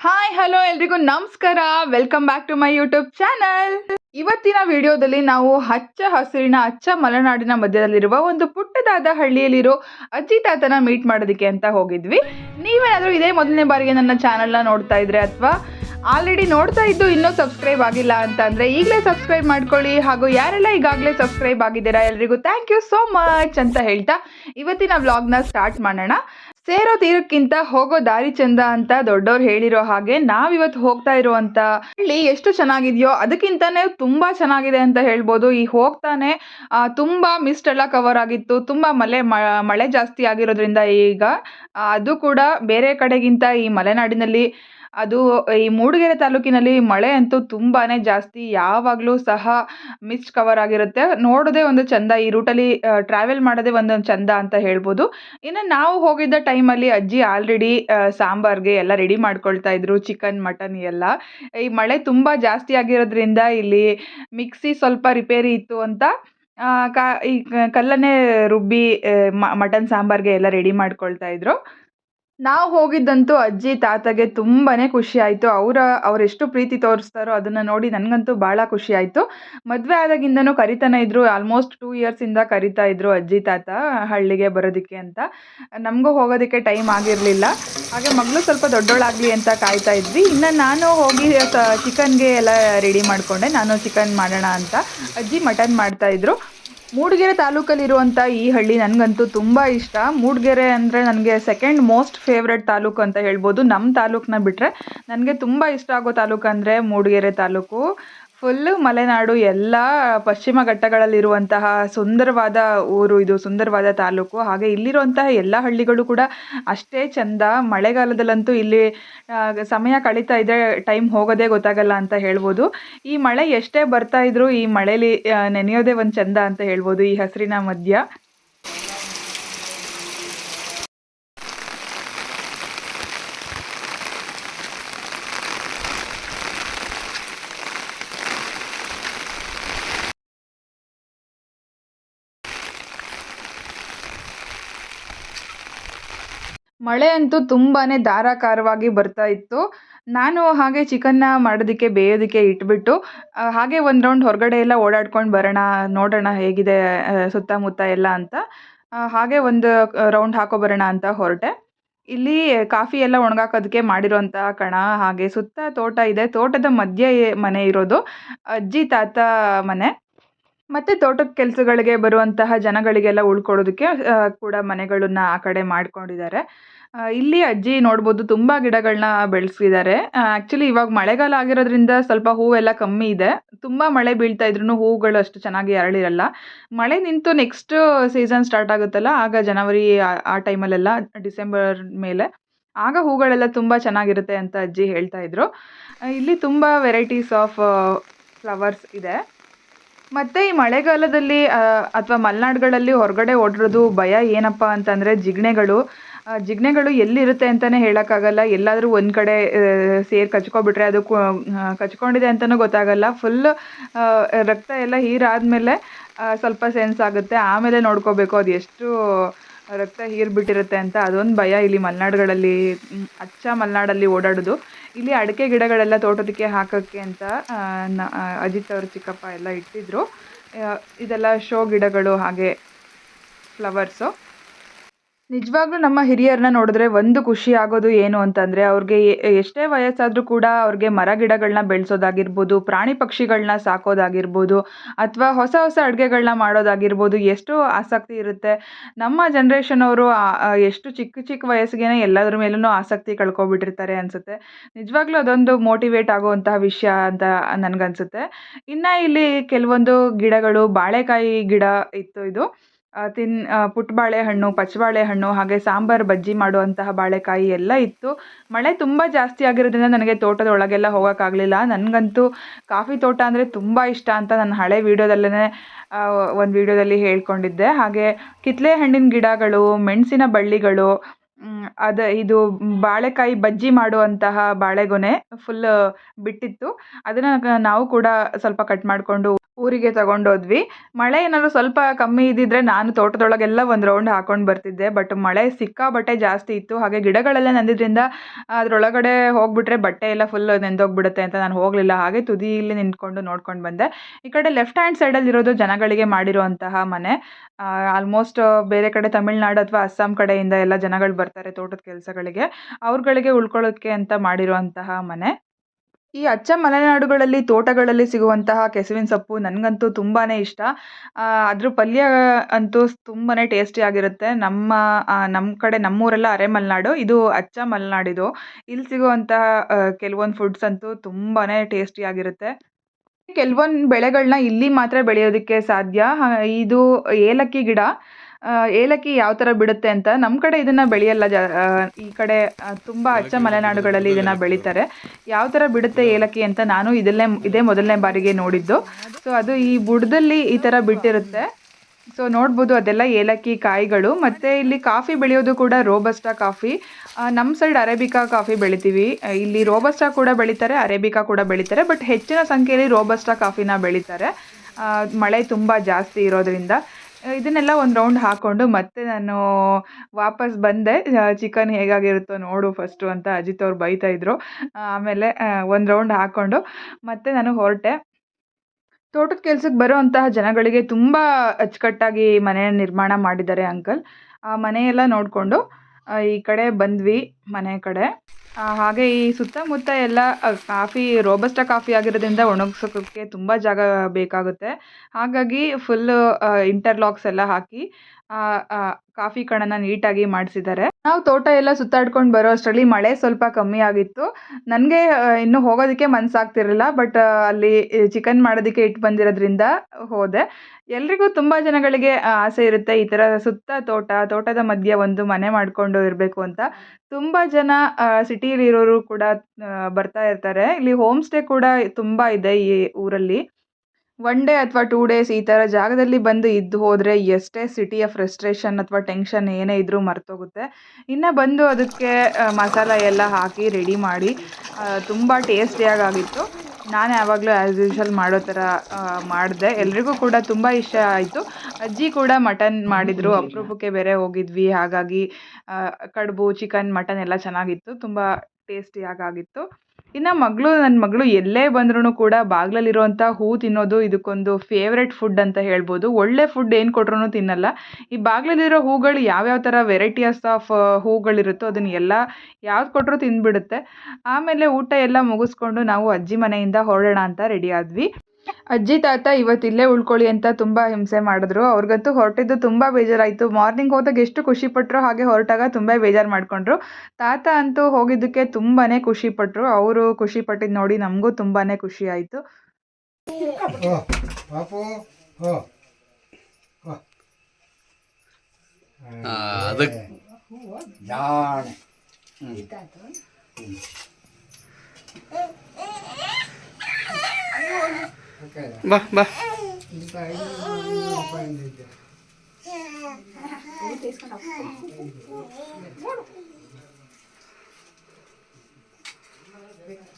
Hi hello ಎಲ್ರಿಗೂ ನಮಸ್ಕಾರ. Welcome back to my YouTube channel ಇವತ್ತಿನ ವಿಡಿಯೋದಲ್ಲಿ ನಾವು ಹಚ್ಚ ಹಸಿರಿನ ಅಚ್ಚ ಮಲೆನಾಡಿನ ಮಧ್ಯದಲ್ಲಿರುವ ಒಂದು ಪುಟ್ಟದಾದ ಹಳ್ಳಿಯಲ್ಲಿರೋ ಅಜ್ಜಿ ತಾತನ ಮೀಟ್ ಮಾಡೋದಕ್ಕೆ ಅಂತ ಹೋಗಿದ್ವಿ. ನೀವೇನಾದರೂ ಇದೇ ಮೊದಲನೇ ಬಾರಿಗೆ ನನ್ನ ಚಾನಲ್ನ ನೋಡ್ತಾ ಇದ್ರೆ ಅಥವಾ ಆಲ್ರೆಡಿ ನೋಡ್ತಾ ಇದ್ದು ಇನ್ನೂ ಸಬ್ಸ್ಕ್ರೈಬ್ ಆಗಿಲ್ಲ ಅಂತ ಅಂದರೆ ಈಗಲೇ ಸಬ್ಸ್ಕ್ರೈಬ್ ಮಾಡ್ಕೊಳ್ಳಿ. ಹಾಗೂ ಯಾರೆಲ್ಲ ಈಗಾಗಲೇ ಸಬ್ಸ್ಕ್ರೈಬ್ ಆಗಿದ್ದೀರಾ ಎಲ್ರಿಗೂ ಥ್ಯಾಂಕ್ ಯು ಸೋ ಮಚ್ ಅಂತ ಹೇಳ್ತಾ ಇವತ್ತಿನ ವ್ಲಾಗ್ನ ಸ್ಟಾರ್ಟ್ ಮಾಡೋಣ. ಸೇರೋ ತೀರಕ್ಕಿಂತ ಹೋಗೋ ದಾರಿ ಚಂದ ಅಂತ ದೊಡ್ಡವ್ರು ಹೇಳಿರೋ ಹಾಗೆ ನಾವಿವತ್ತು ಹೋಗ್ತಾ ಇರುವಂತ ಹಳ್ಳಿ ಎಷ್ಟು ಚೆನ್ನಾಗಿದೆಯೋ ಅದಕ್ಕಿಂತಾನೆ ತುಂಬಾ ಚೆನ್ನಾಗಿದೆ ಅಂತ ಹೇಳ್ಬೋದು. ಈ ಹೋಗ್ತಾನೆ ತುಂಬಾ ಮಿಸ್ಟ್ ಎಲ್ಲ ಕವರ್ ಆಗಿತ್ತು, ತುಂಬಾ ಮಳೆ ಮಳೆ ಜಾಸ್ತಿ ಆಗಿರೋದ್ರಿಂದ ಈಗ ಅದು ಕೂಡ ಬೇರೆ ಕಡೆಗಿಂತ ಈ ಮಲೆನಾಡಿನಲ್ಲಿ ಅದು, ಈ ಮೂಡಿಗೆರೆ ತಾಲೂಕಿನಲ್ಲಿ ಮಳೆ ಅಂತೂ ತುಂಬಾನೇ ಜಾಸ್ತಿ, ಯಾವಾಗಲೂ ಸಹ ಮಿಸ್ಟ್ ಕವರ್ ಆಗಿರುತ್ತೆ. ನೋಡೋದೇ ಒಂದು ಚಂದ, ಈ ರೂಟಲ್ಲಿ ಟ್ರಾವೆಲ್ ಮಾಡೋದೇ ಒಂದೊಂದು ಚಂದ ಅಂತ ಹೇಳ್ಬೋದು. ಇನ್ನು ನಾವು ಹೋಗಿದ್ದ ಟೈಮಲ್ಲಿ ಅಜ್ಜಿ ಆಲ್ರೆಡಿ ಸಾಂಬಾರ್ಗೆ ಎಲ್ಲ ರೆಡಿ ಮಾಡ್ಕೊಳ್ತಾ ಇದ್ರು ಚಿಕನ್ ಮಟನ್ ಎಲ್ಲ. ಈ ಮಳೆ ತುಂಬ ಜಾಸ್ತಿ ಆಗಿರೋದ್ರಿಂದ ಇಲ್ಲಿ ಮಿಕ್ಸಿ ಸ್ವಲ್ಪ ರಿಪೇರಿ ಇತ್ತು ಅಂತ ಕಾ, ಈ, ಕಲ್ಲನ್ನೇ ರುಬ್ಬಿ ಮಟನ್ ಸಾಂಬಾರ್ಗೆ ಎಲ್ಲ ರೆಡಿ ಮಾಡ್ಕೊಳ್ತಾ ಇದ್ರು. ನಾವು ಹೋಗಿದ್ದಂತೂ ಅಜ್ಜಿ ತಾತಗೆ ತುಂಬಾನೇ ಖುಷಿ ಆಯಿತು. ಅವರ ಅವರೆಷ್ಟು ಪ್ರೀತಿ ತೋರಿಸ್ತಾರೋ ಅದನ್ನು ನೋಡಿ ನನಗಂತೂ ಭಾಳ ಖುಷಿ ಆಯಿತು. ಮದುವೆ ಆದಾಗಿಂದನೂ ಕರಿತಾನೇ ಇದ್ರು. ಆಲ್ಮೋಸ್ಟ್ ಟೂ ಇಯರ್ಸಿಂದ ಕರಿತಾ ಇದ್ರು ಅಜ್ಜಿ ತಾತ ಹಳ್ಳಿಗೆ ಬರೋದಕ್ಕೆ ಅಂತ. ನಮಗೂ ಹೋಗೋದಕ್ಕೆ ಟೈಮ್ ಆಗಿರಲಿಲ್ಲ. ಹಾಗೆ ಮಗಳು ಸ್ವಲ್ಪ ದೊಡ್ಡೋಳಾಗಲಿ ಅಂತ ಕಾಯ್ತಾ ಇದ್ವಿ. ಇನ್ನು ನಾನು ಹೋಗಿ ಚಿಕನ್ಗೆ ಎಲ್ಲ ರೆಡಿ ಮಾಡಿಕೊಂಡೆ. ನಾನು ಚಿಕನ್ ಮಾಡೋಣ ಅಂತ. ಅಜ್ಜಿ ಮಟನ್ ಮಾಡ್ತಾಯಿದ್ರು ಮೂಡಿಗೆರೆ ತಾಲೂಕಲ್ಲಿರುವಂಥ ಈ ಹಳ್ಳಿ ನನಗಂತೂ ತುಂಬ ಇಷ್ಟ. ಮೂಡಿಗೆರೆ ಅಂದರೆ ನನಗೆ ಸೆಕೆಂಡ್ ಮೋಸ್ಟ್ ಫೇವ್ರೆಟ್ ತಾಲೂಕು ಅಂತ ಹೇಳ್ಬೋದು. ನಮ್ಮ ತಾಲೂಕನ್ನ ಬಿಟ್ಟರೆ ನನಗೆ ತುಂಬ ಇಷ್ಟ ಆಗೋ ತಾಲೂಕು ಅಂದರೆ ಮೂಡಿಗೆರೆ ತಾಲೂಕು. ಫುಲ್ಲು ಮಲೆನಾಡು ಎಲ್ಲ ಪಶ್ಚಿಮ ಘಟ್ಟಗಳಲ್ಲಿರುವಂತಹ ಸುಂದರವಾದ ಊರು ಇದು, ಸುಂದರವಾದ ತಾಲೂಕು. ಹಾಗೆ ಇಲ್ಲಿರುವಂತಹ ಎಲ್ಲ ಹಳ್ಳಿಗಳು ಕೂಡ ಅಷ್ಟೇ ಚಂದ. ಮಳೆಗಾಲದಲ್ಲಂತೂ ಇಲ್ಲಿ ಸಮಯ ಕಳೀತಾ ಇದ್ರೆ ಟೈಮ್ ಹೋಗೋದೇ ಗೊತ್ತಾಗಲ್ಲ ಅಂತ ಹೇಳ್ಬೋದು. ಈ ಮಳೆ ಎಷ್ಟೇ ಬರ್ತಾ ಇದ್ರು ಈ ಮಳೇಲಿ ನೆನೆಯೋದೇ ಒಂದು ಚಂದ ಅಂತ ಹೇಳ್ಬೋದು ಈ ಹಸಿರಿನ ಮಧ್ಯ. ಮಳೆ ಅಂತೂ ತುಂಬಾ ಧಾರಾಕಾರವಾಗಿ ಬರ್ತಾ ಇತ್ತು. ನಾನು ಹಾಗೆ ಚಿಕನ್ನ ಮಾಡೋದಕ್ಕೆ ಬೇಯೋದಕ್ಕೆ ಇಟ್ಬಿಟ್ಟು ಹಾಗೆ ಒಂದು ರೌಂಡ್ ಹೊರಗಡೆ ಎಲ್ಲ ಓಡಾಡ್ಕೊಂಡು ಬರೋಣ, ನೋಡೋಣ ಹೇಗಿದೆ ಸುತ್ತಮುತ್ತ ಎಲ್ಲ ಅಂತ. ಹಾಗೆ ಒಂದು ರೌಂಡ್ ಹಾಕೋ ಬರೋಣ ಅಂತ ಹೊರಟೆ. ಇಲ್ಲಿ ಕಾಫಿ ಎಲ್ಲ ಒಣಗಾಕೋದಕ್ಕೆ ಮಾಡಿರೋಂಥ ಕಣ, ಹಾಗೆ ಸುತ್ತ ತೋಟ ಇದೆ. ತೋಟದ ಮಧ್ಯೆ ಮನೆ ಇರೋದು ಅಜ್ಜಿ ತಾತ ಮನೆ. ಮತ್ತು ತೋಟದ ಕೆಲಸಗಳಿಗೆ ಬರುವಂತಹ ಜನಗಳಿಗೆಲ್ಲ ಉಳ್ಕೊಳ್ಳೋದಕ್ಕೆ ಕೂಡ ಮನೆಗಳನ್ನು ಆ ಕಡೆ ಮಾಡ್ಕೊಂಡಿದ್ದಾರೆ. ಇಲ್ಲಿ ಅಜ್ಜಿ ನೋಡ್ಬೋದು ತುಂಬ ಗಿಡಗಳನ್ನ ಬೆಳೆಸಿದ್ದಾರೆ. ಆ್ಯಕ್ಚುಲಿ ಇವಾಗ ಮಳೆಗಾಲ ಆಗಿರೋದ್ರಿಂದ ಸ್ವಲ್ಪ ಹೂವೆಲ್ಲ ಕಮ್ಮಿ ಇದೆ. ತುಂಬ ಮಳೆ ಬೀಳ್ತಾ ಇದ್ರೂ ಹೂಗಳು ಅಷ್ಟು ಚೆನ್ನಾಗಿ ಅರಳಿರಲ್ಲ. ಮಳೆ ನಿಂತು ನೆಕ್ಸ್ಟ್ ಸೀಸನ್ ಸ್ಟಾರ್ಟ್ ಆಗುತ್ತಲ್ಲ, ಆಗ ಜನವರಿ ಆ- ಟೈಮಲ್ಲೆಲ್ಲ ಡಿಸೆಂಬರ್ ಮೇಲೆ ಆಗ ಹೂಗಳೆಲ್ಲ ತುಂಬ ಚೆನ್ನಾಗಿರುತ್ತೆ ಅಂತ ಅಜ್ಜಿ ಹೇಳ್ತಾ ಇದ್ರು. ಇಲ್ಲಿ ತುಂಬ ವೆರೈಟೀಸ್ ಆಫ್ ಫ್ಲವರ್ಸ್ ಇದೆ. ಮತ್ತು ಈ ಮಳೆಗಾಲದಲ್ಲಿ ಅಥವಾ ಮಲೆನಾಡುಗಳಲ್ಲಿ ಹೊರಗಡೆ ಓಡಿರೋದು ಭಯ ಏನಪ್ಪ ಅಂತಂದರೆ ಜಿಗಣೆಗಳು. ಜಿಗಣೆಗಳು ಎಲ್ಲಿರುತ್ತೆ ಅಂತಲೇ ಹೇಳೋಕ್ಕಾಗಲ್ಲ. ಎಲ್ಲಾದರೂ ಒಂದು ಕಡೆ ಸೇರಿ ಕಚ್ಕೊಬಿಟ್ರೆ ಅದು ಕಚ್ಕೊಂಡಿದೆ ಅಂತಲೂ ಗೊತ್ತಾಗಲ್ಲ. ಫುಲ್ ರಕ್ತ ಎಲ್ಲ ಹೀರಾದಮೇಲೆ ಸ್ವಲ್ಪ ಸೆನ್ಸ್ ಆಗುತ್ತೆ. ಆಮೇಲೆ ನೋಡ್ಕೋಬೇಕು ಅದು ಎಷ್ಟು ರಕ್ತ ಹೀರ್ಬಿಟ್ಟಿರುತ್ತೆ ಅಂತ. ಅದೊಂದು ಭಯ ಇಲ್ಲಿ ಮಲೆನಾಡುಗಳಲ್ಲಿ ಅಚ್ಚ ಮಲೆನಾಡಲ್ಲಿ ಓಡಾಡೋದು. ಇಲ್ಲಿ ಅಡಿಕೆ ಗಿಡಗಳೆಲ್ಲ ತೋಟದಕ್ಕೆ ಹಾಕೋಕ್ಕೆ ಅಂತ ಅಜಿತ್ ಅವ್ರ ಚಿಕ್ಕಪ್ಪ ಎಲ್ಲ ಇಟ್ಟಿದ್ರು. ಇದೆಲ್ಲ ಶೋ ಗಿಡಗಳು, ಹಾಗೆ ಫ್ಲವರ್ಸು ನಿಜವಾಗ್ಲೂ ನಮ್ಮ ಹಿರಿಯರನ್ನ ನೋಡಿದ್ರೆ ಒಂದು ಖುಷಿ ಆಗೋದು ಏನು ಅಂತಂದರೆ ಅವ್ರಿಗೆ ಎಷ್ಟೇ ವಯಸ್ಸಾದರೂ ಕೂಡ ಅವ್ರಿಗೆ ಮರ ಗಿಡಗಳನ್ನ ಬೆಳೆಸೋದಾಗಿರ್ಬೋದು, ಪ್ರಾಣಿ ಪಕ್ಷಿಗಳನ್ನ ಸಾಕೋದಾಗಿರ್ಬೋದು, ಅಥವಾ ಹೊಸ ಹೊಸ ಅಡುಗೆಗಳನ್ನ ಮಾಡೋದಾಗಿರ್ಬೋದು ಎಷ್ಟು ಆಸಕ್ತಿ ಇರುತ್ತೆ. ನಮ್ಮ ಜನ್ರೇಷನ್ ಅವರು ಎಷ್ಟು ಚಿಕ್ಕ ಚಿಕ್ಕ ವಯಸ್ಸಿಗೆ ಎಲ್ಲದ್ರ ಮೇಲೂ ಆಸಕ್ತಿ ಕಳ್ಕೊಬಿಟ್ಟಿರ್ತಾರೆ ಅನಿಸುತ್ತೆ. ನಿಜವಾಗ್ಲೂ ಅದೊಂದು ಮೋಟಿವೇಟ್ ಆಗುವಂತಹ ವಿಷಯ ಅಂತ ನನಗನ್ಸುತ್ತೆ. ಇನ್ನು ಇಲ್ಲಿ ಕೆಲವೊಂದು ಗಿಡಗಳು, ಬಾಳೆಕಾಯಿ ಗಿಡ ಇತ್ತು ಇದು. ತಿನ್ ಪುಟ್ಟ ಬಾಳೆಹಣ್ಣು ಪಚ್ಚಬಾಳೆಹಣ್ಣು ಹಾಗೆ ಸಾಂಬಾರು, ಬಜ್ಜಿ ಮಾಡುವಂತಹ ಬಾಳೆಕಾಯಿ ಎಲ್ಲ ಇತ್ತು. ಮಳೆ ತುಂಬ ಜಾಸ್ತಿ ಆಗಿರೋದ್ರಿಂದ ನನಗೆ ತೋಟದ ಒಳಗೆಲ್ಲ ಹೋಗೋಕ್ಕಾಗಲಿಲ್ಲ. ನನಗಂತೂ ಕಾಫಿ ತೋಟ ಅಂದರೆ ತುಂಬ ಇಷ್ಟ ಅಂತ ನನ್ನ ಹಳೆ ವೀಡಿಯೋದಲ್ಲೇ ಒಂದು ವೀಡಿಯೋದಲ್ಲಿ ಹೇಳ್ಕೊಂಡಿದ್ದೆ. ಹಾಗೆ ಕಿತ್ತಳೆ ಹಣ್ಣಿನ ಗಿಡಗಳು, ಮೆಣಸಿನ ಬಳ್ಳಿಗಳು ಅದ, ಇದು ಬಾಳೆಕಾಯಿ ಬಜ್ಜಿ ಮಾಡುವಂತಹ ಬಾಳೆಗೊನೆ ಫುಲ್ ಬಿಟ್ಟಿತ್ತು. ಅದನ್ನು ನಾವು ಕೂಡ ಸ್ವಲ್ಪ ಕಟ್ ಮಾಡಿಕೊಂಡು ಊರಿಗೆ ತಗೊಂಡೋದ್ವಿ. ಮಳೆ ಏನಾದ್ರು ಸ್ವಲ್ಪ ಕಮ್ಮಿ ಇದ್ದಿದ್ರೆ ನಾನು ತೋಟದೊಳಗೆಲ್ಲ ಒಂದು ರೌಂಡ್ ಹಾಕೊಂಡು ಬರ್ತಿದ್ದೆ. ಬಟ್ ಮಳೆ ಸಿಕ್ಕಾಪಟ್ಟೆ ಜಾಸ್ತಿ ಇತ್ತು. ಹಾಗೆ ಗಿಡಗಳೆಲ್ಲ ನೆಂದಿದ್ರಿಂದ ಅದರೊಳಗಡೆ ಹೋಗ್ಬಿಟ್ರೆ ಬಟ್ಟೆ ಎಲ್ಲ ಫುಲ್ ನೆಂದೋಗ್ಬಿಡುತ್ತೆ ಅಂತ ನಾನು ಹೋಗಲಿಲ್ಲ. ಹಾಗೆ ತುದಿಯಲ್ಲಿ ನಿಂತ್ಕೊಂಡು ನೋಡ್ಕೊಂಡು ಬಂದೆ. ಈ ಕಡೆ ಲೆಫ್ಟ್ ಹ್ಯಾಂಡ್ ಸೈಡಲ್ಲಿ ಇರೋದು ಜನಗಳಿಗೆ ಮಾಡಿರುವಂತಹ ಮನೆ. ಆಲ್ಮೋಸ್ಟ್ ಬೇರೆ ಕಡೆ ತಮಿಳ್ನಾಡು ಅಥವಾ ಅಸ್ಸಾಂ ಕಡೆಯಿಂದ ಎಲ್ಲ ಜನಗಳು ಬರ್ತಾರೆ ತೋಟದ ಕೆಲಸಗಳಿಗೆ. ಅವ್ರುಗಳಿಗೆ ಉಳ್ಕೊಳ್ಳೋಕ್ಕೆ ಅಂತ ಮಾಡಿರುವಂತಹ ಮನೆ. ಈ ಅಚ್ಚ ಮಲೆನಾಡುಗಳಲ್ಲಿ, ತೋಟಗಳಲ್ಲಿ ಸಿಗುವಂತಹ ಕೆಸುವಿನ ಸೊಪ್ಪು ನನಗಂತೂ ತುಂಬಾ ಇಷ್ಟ. ಅದ್ರ ಪಲ್ಯ ಅಂತೂ ತುಂಬಾ ಟೇಸ್ಟಿಯಾಗಿರುತ್ತೆ ನಮ್ಮ ನಮ್ಮ ಕಡೆ, ನಮ್ಮೂರೆಲ್ಲ ಅರೆ ಮಲೆನಾಡು ಇದು ಅಚ್ಚ ಮಲೆನಾಡಿದು ಇಲ್ಲಿ ಸಿಗುವಂತಹ ಕೆಲವೊಂದು ಫುಡ್ಸ್ ಅಂತೂ ತುಂಬಾ ಟೇಸ್ಟಿಯಾಗಿರುತ್ತೆ ಕೆಲವೊಂದು ಬೆಳೆಗಳನ್ನ ಇಲ್ಲಿ ಮಾತ್ರ ಬೆಳೆಯೋದಕ್ಕೆ ಸಾಧ್ಯ. ಇದು ಏಲಕ್ಕಿ ಗಿಡ. ಏಲಕ್ಕಿ ಯಾವ ಥರ ಬಿಡುತ್ತೆ ಅಂತ ನಮ್ಮ ಕಡೆ ಇದನ್ನು ಬೆಳೆಯಲ್ಲ ಜಾ ಈ ಕಡೆ ತುಂಬ ಅಚ್ಚ ಮಲೆನಾಡುಗಳಲ್ಲಿ ಇದನ್ನು ಬೆಳೀತಾರೆ. ಯಾವ ಥರ ಬಿಡುತ್ತೆ ಏಲಕ್ಕಿ ಅಂತ ನಾನು ಇದಲ್ಲೇ ಇದೇ ಮೊದಲನೇ ಬಾರಿಗೆ ನೋಡಿದ್ದು. ಸೊ ಅದು ಈ ಬುಡದಲ್ಲಿ ಈ ಥರ ಬಿಟ್ಟಿರುತ್ತೆ. ಸೊ ನೋಡ್ಬೋದು ಅದೆಲ್ಲ ಏಲಕ್ಕಿ ಕಾಯಿಗಳು. ಮತ್ತು ಇಲ್ಲಿ ಕಾಫಿ ಬೆಳೆಯೋದು ಕೂಡ ರೋಬಸ್ಟಾ ಕಾಫಿ. ನಮ್ಮ ಸೈಡ್ ಅರೇಬಿಕಾ ಕಾಫಿ ಬೆಳಿತೀವಿ. ಇಲ್ಲಿ ರೋಬಸ್ಟಾ ಕೂಡ ಬೆಳೀತಾರೆ ಅರೇಬಿಕಾ ಕೂಡ ಬೆಳೀತಾರೆ ಬಟ್ ಹೆಚ್ಚಿನ ಸಂಖ್ಯೆಯಲ್ಲಿ ರೋಬಸ್ಟಾ ಕಾಫಿನ ಬೆಳೀತಾರೆ. ಮಳೆ ತುಂಬ ಜಾಸ್ತಿ ಇರೋದರಿಂದ. ಇದನ್ನೆಲ್ಲ ಒಂದು ರೌಂಡ್ ಹಾಕ್ಕೊಂಡು ಮತ್ತೆ ನಾನು ವಾಪಸ್ ಬಂದೆ. ಚಿಕನ್ ಹೇಗಾಗಿರುತ್ತೋ ನೋಡು ಫಸ್ಟು ಅಂತ ಅಜಿತ್ ಅವ್ರು ಬೈತಾಯಿದ್ರು ಆಮೇಲೆ ಒಂದು ರೌಂಡ್ ಹಾಕ್ಕೊಂಡು ಮತ್ತೆ ನಾನು ಹೊರಟೆ. ತೋಟದ ಕೆಲ್ಸಕ್ಕೆ ಬರೋವಂತಹ ಜನಗಳಿಗೆ ತುಂಬ ಅಚ್ಚುಕಟ್ಟಾಗಿ ಮನೆ ನಿರ್ಮಾಣ ಮಾಡಿದ್ದಾರೆ ಅಂಕಲ್. ಆ, ಮನೆಯೆಲ್ಲ ನೋಡಿಕೊಂಡು ಈ ಕಡೆ ಬಂದ್ವಿ ಮನೆ ಕಡೆ. ಹಾಗೆ ಈ ಸುತ್ತಮುತ್ತ ಎಲ್ಲ ಕಾಫಿ ರೋಬಸ್ಟ ಕಾಫಿ ಆಗಿರೋದ್ರಿಂದ ಒಣಗ್ಸೋಕ್ಕೆ ತುಂಬ ಜಾಗ ಬೇಕಾಗುತ್ತೆ. ಹಾಗಾಗಿ ಫುಲ್ಲು ಇಂಟರ್ಲಾಕ್ಸ್ ಎಲ್ಲ ಹಾಕಿ ಕಾಫಿ ಕಣನ ನೀಟಾಗಿ ಮಾಡಿಸಿದ್ದಾರೆ. ನಾವು ತೋಟ ಎಲ್ಲ ಸುತ್ತಾಡ್ಕೊಂಡು ಬರೋ ಅಷ್ಟರಲ್ಲಿ ಮಳೆ ಸ್ವಲ್ಪ ಕಮ್ಮಿ ಆಗಿತ್ತು. ನನಗೆ ಇನ್ನು ಹೋಗೋದಕ್ಕೆ ಮನಸ್ಸಾಗ್ತಿರಲಿಲ್ಲ ಬಟ್ ಅಲ್ಲಿ ಚಿಕನ್ ಮಾಡೋದಕ್ಕೆ ಇಟ್ಟು ಬಂದಿರೋದ್ರಿಂದ ಹೋದೆ. ಎಲ್ರಿಗೂ ತುಂಬ ಜನಗಳಿಗೆ ಆಸೆ ಇರುತ್ತೆ ಈ ಥರ ಸುತ್ತ ತೋಟ, ತೋಟದ ಮಧ್ಯೆ ಒಂದು ಮನೆ ಮಾಡಿಕೊಂಡು ಇರಬೇಕು ಅಂತ. ತುಂಬ ಜನ ಸಿಟಿಲಿರೋರು ಕೂಡ ಬರ್ತಾ ಇರ್ತಾರೆ. ಇಲ್ಲಿ ಹೋಮ್ ಸ್ಟೇ ಕೂಡ ತುಂಬ ಇದೆ ಈ ಊರಲ್ಲಿ. ಒನ್ ಡೇ ಅಥವಾ ಟೂ ಡೇಸ್ ಈ ಥರ ಜಾಗದಲ್ಲಿ ಬಂದು ಇದ್ದು ಹೋದರೆ ಎಷ್ಟೇ ಸಿಟಿಯ ಫ್ರಸ್ಟ್ರೇಷನ್ ಅಥವಾ ಟೆನ್ಷನ್ ಏನೇ ಇದ್ದರೂ ಮರ್ತೋಗುತ್ತೆ. ಇನ್ನು ಬಂದು ಅದಕ್ಕೆ ಮಸಾಲ ಎಲ್ಲ ಹಾಕಿ ರೆಡಿ ಮಾಡಿ ತುಂಬ ಟೇಸ್ಟಿಯಾಗಿ ಆಗಿತ್ತು ನಾನು ಯಾವಾಗಲೂ ಆ್ಯಸ್ ಯೂಶ್ವಲ್ ಮಾಡೋ ಥರ ಮಾಡಿದೆ. ಎಲ್ರಿಗೂ ಕೂಡ ತುಂಬ ಇಷ್ಟ ಆಯಿತು. ಅಜ್ಜಿ ಕೂಡ ಮಟನ್ ಮಾಡಿದರು. ಅಪರೂಪಕ್ಕೆ ಬೇರೆ ಹೋಗಿದ್ವಿ. ಹಾಗಾಗಿ ಕಡುಬು ಚಿಕನ್ ಮಟನ್ ಎಲ್ಲ ಚೆನ್ನಾಗಿತ್ತು. ತುಂಬ ಟೇಸ್ಟಿಯಾಗಿ ಆಗಿತ್ತು ಇನ್ನು ಮಗಳು ನನ್ನ ಮಗಳು ಎಲ್ಲೇ ಬಂದ್ರೂ ಕೂಡ ಬಾಗಿಲಲ್ಲಿರುವಂಥ ಹೂ ತಿನ್ನೋದು ಇದಕ್ಕೊಂದು ಫೇವ್ರೆಟ್ ಫುಡ್ ಅಂತ ಹೇಳ್ಬೋದು. ಒಳ್ಳೆ ಫುಡ್ ಏನು ಕೊಟ್ರೂ ತಿನ್ನಲ್ಲ. ಈ ಬಾಗಿಲಲ್ಲಿರೋ ಹೂಗಳು ಯಾವ್ಯಾವ ಥರ ವೆರೈಟಿಯಸ್ ಆಫ್ ಹೂಗಳಿರುತ್ತೋ ಅದನ್ನು ಎಲ್ಲ ಯಾವ್ದು ಕೊಟ್ಟರೂ ತಿಂದುಬಿಡುತ್ತೆ ಆಮೇಲೆ ಊಟ ಎಲ್ಲ ಮುಗಿಸ್ಕೊಂಡು ನಾವು ಅಜ್ಜಿ ಮನೆಯಿಂದ ಹೊರಡೋಣ ಅಂತ ರೆಡಿ ಆದ್ವಿ. ಅಜ್ಜಿ ತಾತ ಇವತ್ತು ಇಲ್ಲೇ ಉಳ್ಕೊಳ್ಳಿ ಅಂತ ತುಂಬ ಹಿಂಸೆ ಮಾಡಿದ್ರು. ಅವ್ರಿಗಂತೂ ಹೊರಟಿದ್ದು ತುಂಬ ಬೇಜಾರಾಯಿತು. ಮಾರ್ನಿಂಗ್ ಹೋದಾಗ ಎಷ್ಟು ಖುಷಿಪಟ್ಟರು ಹಾಗೆ ಹೊರಟಾಗ ತುಂಬ ಬೇಜಾರು ಮಾಡಿಕೊಂಡ್ರು. ತಾತ ಅಂತೂ ಹೋಗಿದ್ದಕ್ಕೆ ತುಂಬಾ ಖುಷಿಪಟ್ಟರು ಅವರು ಖುಷಿಪಟ್ಟಿದ್ದು ನೋಡಿ ನಮಗೂ ತುಂಬಾ ಖುಷಿ ಆಯಿತು. ಅದಕ್ಕೆ ಬಾ ಬಾ Thank you.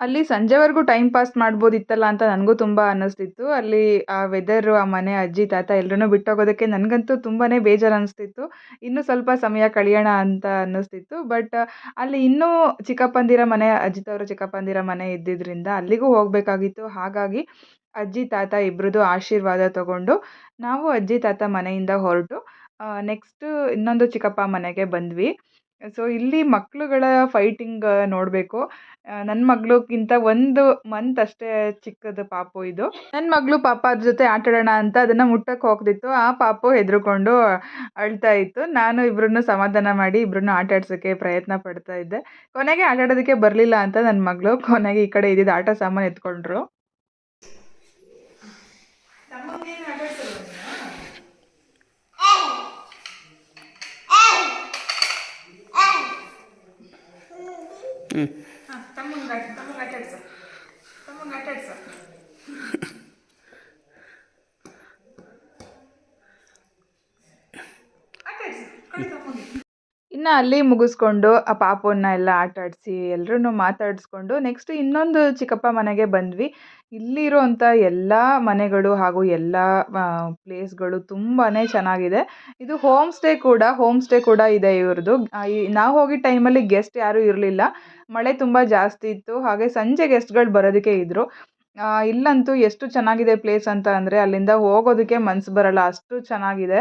ಅಲ್ಲಿ ಸಂಜೆವರೆಗೂ ಟೈಮ್ ಪಾಸ್ ಮಾಡ್ಬೋದಿತ್ತಲ್ಲ ಅಂತ ನನಗೂ ತುಂಬ ಅನ್ನಿಸ್ತಿತ್ತು ಅಲ್ಲಿ ಆ ವೆದರು ಆ ಮನೆ, ಅಜ್ಜಿ, ತಾತ ಎಲ್ರನ್ನೂ ಬಿಟ್ಟೋಗೋದಕ್ಕೆ ನನಗಂತೂ ತುಂಬಾ ಬೇಜಾರು ಅನಿಸ್ತಿತ್ತು. ಇನ್ನೂ ಸ್ವಲ್ಪ ಸಮಯ ಕಳೆಯೋಣ ಅಂತ ಅನ್ನಿಸ್ತಿತ್ತು ಬಟ್ ಅಲ್ಲಿ ಇನ್ನೂ ಚಿಕ್ಕಪ್ಪಂದಿರ ಮನೆ, ಅಜ್ಜಿ ಅವರ ಚಿಕ್ಕಪ್ಪಂದಿರ ಮನೆ ಇದ್ದಿದ್ದರಿಂದ ಅಲ್ಲಿಗೂ ಹೋಗಬೇಕಾಗಿತ್ತು. ಹಾಗಾಗಿ ಅಜ್ಜಿ, ತಾತ ಇಬ್ಬರದ್ದು ಆಶೀರ್ವಾದ ತಗೊಂಡು ನಾವು ಅಜ್ಜಿ, ತಾತ ಮನೆಯಿಂದ ಹೊರಟು ನೆಕ್ಸ್ಟು ಇನ್ನೊಂದು ಚಿಕ್ಕಪ್ಪ ಮನೆಗೆ ಬಂದ್ವಿ. ಸೊ, ಇಲ್ಲಿ ಮಕ್ಕಳುಗಳ ಫೈಟಿಂಗ್ ನೋಡಬೇಕು. ನನ್ನ ಮಗಳಿಗಿಂತ ಒಂದು ಮಂತ್ ಅಷ್ಟೇ ಚಿಕ್ಕದು ಪಾಪು ಇದು. ನನ್ನ ಮಗಳು ಪಾಪ ಅದ್ರ ಜೊತೆ ಆಟಾಡೋಣ ಅಂತ ಅದನ್ನು ಮುಟ್ಟಕ್ಕೆ ಹೋಗ್ತಿತ್ತು ಆ ಪಾಪು ಹೆದರ್ಕೊಂಡು ಅಳ್ತಾ ಇತ್ತು. ನಾನು ಇಬ್ಬರನ್ನು ಸಮಾಧಾನ ಮಾಡಿ ಇಬ್ಬರನ್ನು ಆಟಾಡ್ಸೋಕ್ಕೆ ಪ್ರಯತ್ನ ಪಡ್ತಾ ಇದ್ದೆ. ಕೊನೆಗೆ ಆಟಾಡೋದಕ್ಕೆ ಬರಲಿಲ್ಲ ಅಂತ ನನ್ನ ಮಗಳು. ಕೊನೆಗೆ ಈ ಕಡೆ ಇದ್ದಿದ್ದು ಆಟ ಸಾಮಾನು ಎತ್ಕೊಂಡ್ರು. ಹ್ಞೂ ಅಲ್ಲಿ ಮುಗಿಸ್ಕೊಂಡು ಆ ಪಾಪನ ಎಲ್ಲ ಆಟ ಆಡಿಸಿ ಎಲ್ರೂ ಮಾತಾಡಿಸ್ಕೊಂಡು ನೆಕ್ಸ್ಟ್ ಇನ್ನೊಂದು ಚಿಕ್ಕಪ್ಪ ಮನೆಗೆ ಬಂದ್ವಿ. ಇಲ್ಲಿರುವಂಥ ಎಲ್ಲ ಮನೆಗಳು ಹಾಗೂ ಎಲ್ಲ ಪ್ಲೇಸ್ಗಳು ತುಂಬಾ ಚೆನ್ನಾಗಿದೆ. ಇದು ಹೋಮ್ ಸ್ಟೇ ಕೂಡ ಹೋಮ್ ಸ್ಟೇ ಕೂಡ ಇದೆ ಇವ್ರದ್ದು ನಾವು ಹೋಗಿದ್ದ ಟೈಮಲ್ಲಿ ಗೆಸ್ಟ್ ಯಾರೂ ಇರಲಿಲ್ಲ. ಮಳೆ ತುಂಬ ಜಾಸ್ತಿ ಇತ್ತು. ಹಾಗೆ ಸಂಜೆ ಗೆಸ್ಟ್ಗಳು ಬರೋದಕ್ಕೆ ಇದ್ದರು ಇಲ್ಲಂತೂ ಎಷ್ಟು ಚೆನ್ನಾಗಿದೆ ಪ್ಲೇಸ್ ಅಂತ ಅಂದರೆ ಅಲ್ಲಿಂದ ಹೋಗೋದಕ್ಕೆ ಮನಸ್ಸು ಬರಲ್ಲ, ಅಷ್ಟು ಚೆನ್ನಾಗಿದೆ.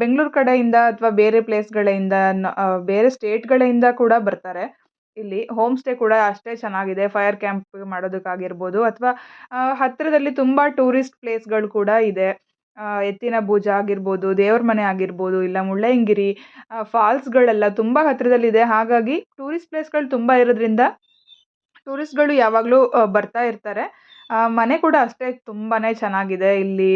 ಬೆಂಗಳೂರು ಕಡೆಯಿಂದ ಅಥವಾ ಬೇರೆ ಪ್ಲೇಸ್ಗಳಿಂದ ಬೇರೆ ಸ್ಟೇಟ್ಗಳಿಂದ ಕೂಡ ಬರ್ತಾರೆ. ಇಲ್ಲಿ ಹೋಮ್ ಸ್ಟೇ ಕೂಡ ಅಷ್ಟೇ ಚೆನ್ನಾಗಿದೆ ಫೈರ್ ಕ್ಯಾಂಪ್ ಮಾಡೋದಕ್ಕಾಗಿರ್ಬೋದು ಅಥವಾ ಹತ್ತಿರದಲ್ಲಿ ತುಂಬ ಟೂರಿಸ್ಟ್ ಪ್ಲೇಸ್ಗಳು ಕೂಡ ಇದೆ. ಎತ್ತಿನ ಭುಜ ಆಗಿರ್ಬೋದು, ದೇವ್ರ ಮನೆ ಆಗಿರ್ಬೋದು, ಇಲ್ಲ ಮುಳ್ಳಯ್ಯನಗಿರಿ ಫಾಲ್ಸ್ಗಳೆಲ್ಲ ತುಂಬ ಹತ್ತಿರದಲ್ಲಿದೆ. ಹಾಗಾಗಿ ಟೂರಿಸ್ಟ್ ಪ್ಲೇಸ್ಗಳು ತುಂಬ ಇರೋದ್ರಿಂದ ಟೂರಿಸ್ಟ್ಗಳು ಯಾವಾಗಲೂ ಬರ್ತಾ ಇರ್ತಾರೆ. ಮನೆ ಕೂಡ ಅಷ್ಟೇ ತುಂಬಾ ಚೆನ್ನಾಗಿದೆ. ಇಲ್ಲಿ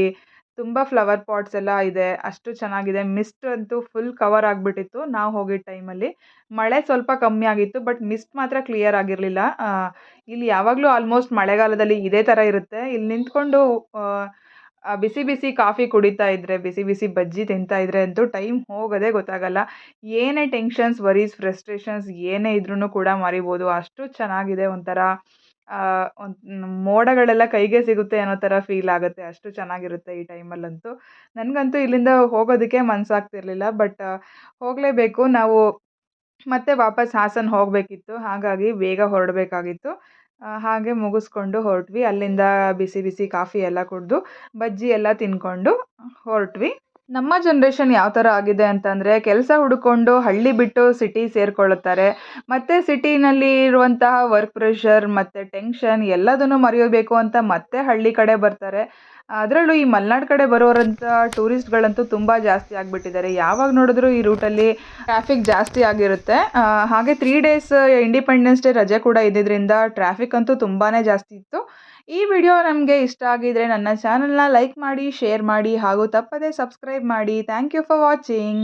ತುಂಬ ಫ್ಲವರ್ ಪಾಟ್ಸ್ ಎಲ್ಲ ಇದೆ. ಅಷ್ಟು ಚೆನ್ನಾಗಿದೆ. ಮಿಸ್ಟ್ ಅಂತೂ ಫುಲ್ ಕವರ್ ಆಗಿಬಿಟ್ಟಿತ್ತು ನಾವು ಹೋಗಿದ್ದ ಟೈಮಲ್ಲಿ. ಮಳೆ ಸ್ವಲ್ಪ ಕಮ್ಮಿ ಆಗಿತ್ತು, ಬಟ್ ಮಿಸ್ಟ್ ಮಾತ್ರ ಕ್ಲಿಯರ್ ಆಗಿರಲಿಲ್ಲ. ಇಲ್ಲಿ ಯಾವಾಗಲೂ ಆಲ್ಮೋಸ್ಟ್ ಮಳೆಗಾಲದಲ್ಲಿ ಇದೇ ಥರ ಇರುತ್ತೆ. ಇಲ್ಲಿ ನಿಂತ್ಕೊಂಡು ಬಿಸಿ ಬಿಸಿ ಕಾಫಿ ಕುಡಿತಾ ಇದ್ದರೆ ಬಿಸಿ ಬಿಸಿ ಬಜ್ಜಿ ತಿಂತಾ ಇದ್ರೆ ಅಂತೂ ಟೈಮ್ ಹೋಗೋದೇ ಗೊತ್ತಾಗಲ್ಲ. ಏನೇ ಟೆನ್ಷನ್ಸ್, ವರೀಸ್, ಫ್ರಸ್ಟ್ರೇಷನ್ಸ್ ಏನೇ ಇದ್ರೂ ಕೂಡ ಮರಿಬೋದು. ಅಷ್ಟು ಚೆನ್ನಾಗಿದೆ ಒಂಥರ ಒಂದು ಮೋಡಗಳೆಲ್ಲ ಕೈಗೆ ಸಿಗುತ್ತೆ ಅನ್ನೋ ಥರ ಫೀಲ್ ಆಗುತ್ತೆ. ಅಷ್ಟು ಚೆನ್ನಾಗಿರುತ್ತೆ ಈ ಟೈಮಲ್ಲಂತೂ. ನನಗಂತೂ ಇಲ್ಲಿಂದ ಹೋಗೋದಕ್ಕೆ ಮನಸ್ಸಾಗ್ತಿರ್ಲಿಲ್ಲ ಬಟ್ ಹೋಗಲೇಬೇಕು. ನಾವು ಮತ್ತೆ ವಾಪಸ್ ಹಾಸನ ಹೋಗಬೇಕಿತ್ತು. ಹಾಗಾಗಿ ಬೇಗ ಹೊರಡಬೇಕಾಗಿತ್ತು. ಹಾಗೆ ಮುಗಿಸ್ಕೊಂಡು ಹೊರಟ್ವಿ. ಅಲ್ಲಿಂದ ಬಿಸಿ ಬಿಸಿ ಕಾಫಿ ಎಲ್ಲ ಕುಡಿದು, ಬಜ್ಜಿ ಎಲ್ಲ ತಿಂದ್ಕೊಂಡು ಹೊರಟ್ವಿ. ನಮ್ಮ ಜನ್ರೇಷನ್ ಯಾವ ಥರ ಆಗಿದೆ ಅಂತಂದರೆ ಕೆಲಸ ಹುಡುಕೊಂಡು ಹಳ್ಳಿ ಬಿಟ್ಟು ಸಿಟಿ ಸೇರಿಕೊಳ್ಳುತ್ತಾರೆ. ಮತ್ತು ಸಿಟಿನಲ್ಲಿ ಇರುವಂತಹ ವರ್ಕ್ ಪ್ರೆಷರ್ ಮತ್ತು ಟೆನ್ಷನ್ ಎಲ್ಲದನ್ನು ಮರೆಯಬೇಕು ಅಂತ ಮತ್ತೆ ಹಳ್ಳಿ ಕಡೆ ಬರ್ತಾರೆ. ಅದರಲ್ಲೂ ಈ ಮಲೆನಾಡು ಕಡೆ ಬರೋರಂಥ ಟೂರಿಸ್ಟ್ಗಳಂತೂ ತುಂಬ ಜಾಸ್ತಿ ಆಗಿಬಿಟ್ಟಿದ್ದಾರೆ. ಯಾವಾಗ ನೋಡಿದ್ರೂ ಈ ರೂಟಲ್ಲಿ ಟ್ರಾಫಿಕ್ ಜಾಸ್ತಿ ಆಗಿರುತ್ತೆ. ಹಾಗೆ ತ್ರೀ ಡೇಸ್ ಇಂಡಿಪೆಂಡೆನ್ಸ್ ಡೇ ರಜೆ ಕೂಡ ಇದ್ದಿದ್ದರಿಂದ ಟ್ರಾಫಿಕ್ ಅಂತೂ ತುಂಬಾ ಜಾಸ್ತಿ ಇತ್ತು. ಈ ವಿಡಿಯೋ ನಮಗೆ ಇಷ್ಟ ಆಗಿದ್ರೆ ನನ್ನ ಚಾನಲ್ನ ಲೈಕ್ ಮಾಡಿ ಶೇರ್ ಮಾಡಿ ಹಾಗೂ ತಪ್ಪದೇ ಸಬ್ಸ್ಕ್ರೈಬ್ ಮಾಡಿ. Thank you for watching